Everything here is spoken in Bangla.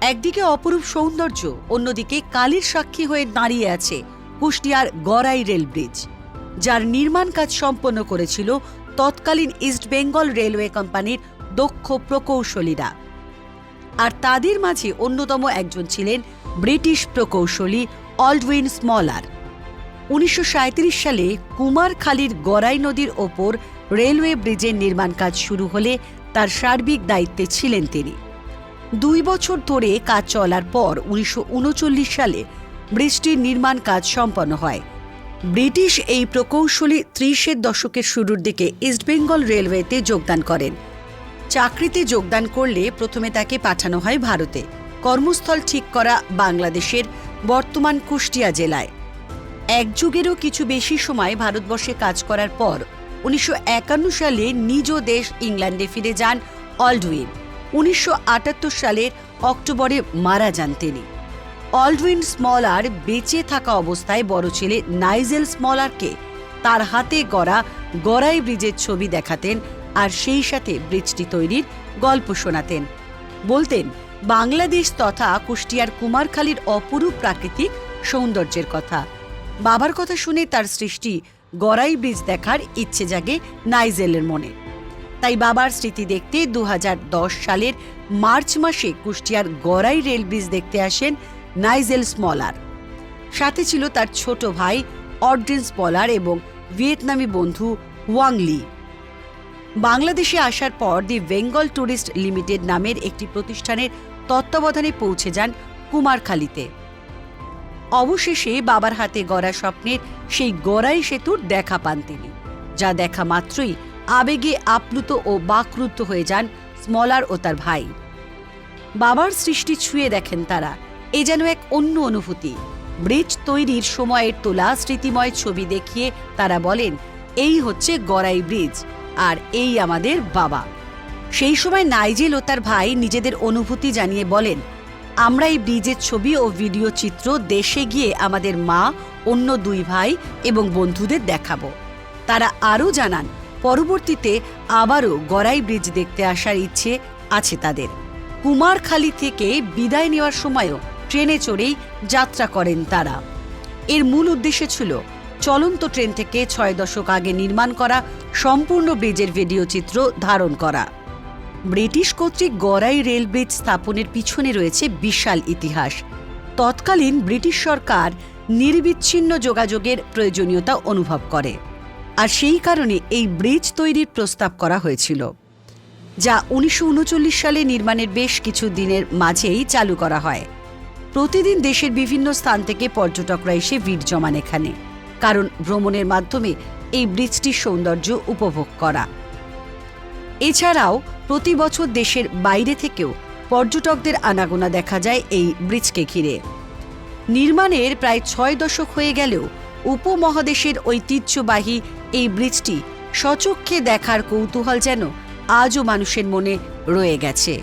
একদিকে অপরূপ সৌন্দর্য, অন্যদিকে কালির সাক্ষী হয়ে দাঁড়িয়ে আছে কুষ্টিয়ার গড়াই রেল ব্রিজ, যার নির্মাণ কাজ সম্পন্ন করেছিল তৎকালীন ইস্ট বেঙ্গল রেলওয়ে কোম্পানির দক্ষ প্রকৌশলীরা। আর তাদের মাঝে অন্যতম একজন ছিলেন ব্রিটিশ প্রকৌশলী অলডউইন স্মলার। উনিশশো সাঁইত্রিশ সালে কুমারখালীর গড়াই নদীর ওপর রেলওয়ে ব্রিজের নির্মাণ কাজ শুরু হলে তার সার্বিক দায়িত্বে ছিলেন তিনি। দুই বছর ধরে কাজ চলার পর উনিশশো উনচল্লিশ সালে ব্রিজটির নির্মাণ কাজ সম্পন্ন হয়। ব্রিটিশ এই প্রকৌশলী ত্রিশের দশকের শুরুর দিকে ইস্টবেঙ্গল রেলওয়েতে যোগদান করেন। চাকরিতে যোগদান করলে প্রথমে তাকে পাঠানো হয় ভারতে। কর্মস্থল ঠিক করা বাংলাদেশের বর্তমান কুষ্টিয়া জেলায়। এক যুগেরও কিছু বেশি সময় ভারতবর্ষে কাজ করার পর উনিশশো একান্ন সালে নিজ দেশ ইংল্যান্ডে ফিরে যান অলডউইন। উনিশশো আটাত্তর সালের অক্টোবরে মারা যান তিনি। অলডউইন স্মলার বেঁচে থাকা অবস্থায় বড় ছেলে নাইজেল স্মলারকে তার হাতে গড়া গড়াই ব্রিজের ছবি দেখাতেন আর সেই সাথে ব্রিজটি তৈরির গল্প শোনাতেন। বলতেন, বাংলাদেশ তথা কুষ্টিয়ার কুমারখালীর অপরূপ প্রাকৃতিক সৌন্দর্যের কথা। বাবার কথা শুনে তার সৃষ্টি গড়াই ব্রিজ দেখার ইচ্ছে জাগে নাইজেলের মনে। তাই বাবার স্মৃতি দেখতে দু হাজার দশ সালের মার্চ মাসে কুষ্টিয়ার গড়াই রেল ব্রিজ দেখতে আসেন নাইজেল স্মলার। সাথে ছিল তার ছোট ভাই অড্রিন স্মলার এবং ভিয়েতনামি বন্ধু ওয়াংলি বাংলাদেশে আসার পর দি বেঙ্গল ট্যুরিস্ট লিমিটেড নামের একটি প্রতিষ্ঠানের তত্ত্বাবধানে পৌঁছে যান কুমারখালীতে। অবশেষে বাবার হাতে গড়া স্বপ্নের সেই গড়াই সেতুর দেখা পান তিনি, যা দেখা মাত্রই আবেগে আপ্লুত ও বাকরুদ্ধ হয়ে যান স্মলার ও তার ভাই। বাবার সৃষ্টি ছুঁয়ে দেখেন তারা, এ যেন এক অন্য অনুভূতি। ব্রিজ তৈরির সময়ের তোলা স্মৃতিময় ছবি দেখিয়ে তারা বলেন, এই হচ্ছে গড়াই ব্রিজ, আর এই আমাদের বাবা। সেই সময় নাইজেল ও তার ভাই নিজেদের অনুভূতি জানিয়ে বলেন, আমরা এই ব্রিজের ছবি ও ভিডিও চিত্র দেশে গিয়ে আমাদের মা, অন্য দুই ভাই এবং বন্ধুদের দেখাবো। তারা আরও জানান পরবর্তীতে আবারও গড়াই ব্রিজ দেখতে আসার ইচ্ছে আছে তাদের। কুমারখালী থেকে বিদায় নেওয়ার সময়ও ট্রেনে চড়েই যাত্রা করেন তারা। এর মূল উদ্দেশ্য ছিল চলন্ত ট্রেন থেকে ছয় দশক আগে নির্মাণ করা সম্পূর্ণ ব্রিজের ভিডিও চিত্র ধারণ করা। ব্রিটিশ কর্তৃক গড়াই রেল ব্রিজ স্থাপনের পিছনে রয়েছে বিশাল ইতিহাস। তৎকালীন ব্রিটিশ সরকার নির্বিচ্ছিন্ন যোগাযোগের প্রয়োজনীয়তা অনুভব করে। আর সেই কারণে এই ব্রিজ তৈরির প্রস্তাব করা হয়েছিল, যা উনিশশো উনচল্লিশ সালে নির্মাণের বেশ কিছু দিনের মাঝেই চালু করা হয়। প্রতিদিন দেশের বিভিন্ন স্থান থেকে পর্যটকরা এসে ভিড় জমান এখানে, কারণ ভ্রমণের মাধ্যমে এই ব্রিজটির সৌন্দর্য উপভোগ করা। এছাড়াও প্রতি বছর দেশের বাইরে থেকেও পর্যটকদের আনাগোনা দেখা যায় এই ব্রিজকে ঘিরে। নির্মাণের প্রায় ছয় দশক হয়ে গেলেও উপমহাদেশের ঐতিহ্যবাহী এই ব্রিজটি সচক্ষে দেখার কৌতূহল যেন আজও মানুষের মনে রয়ে গেছে।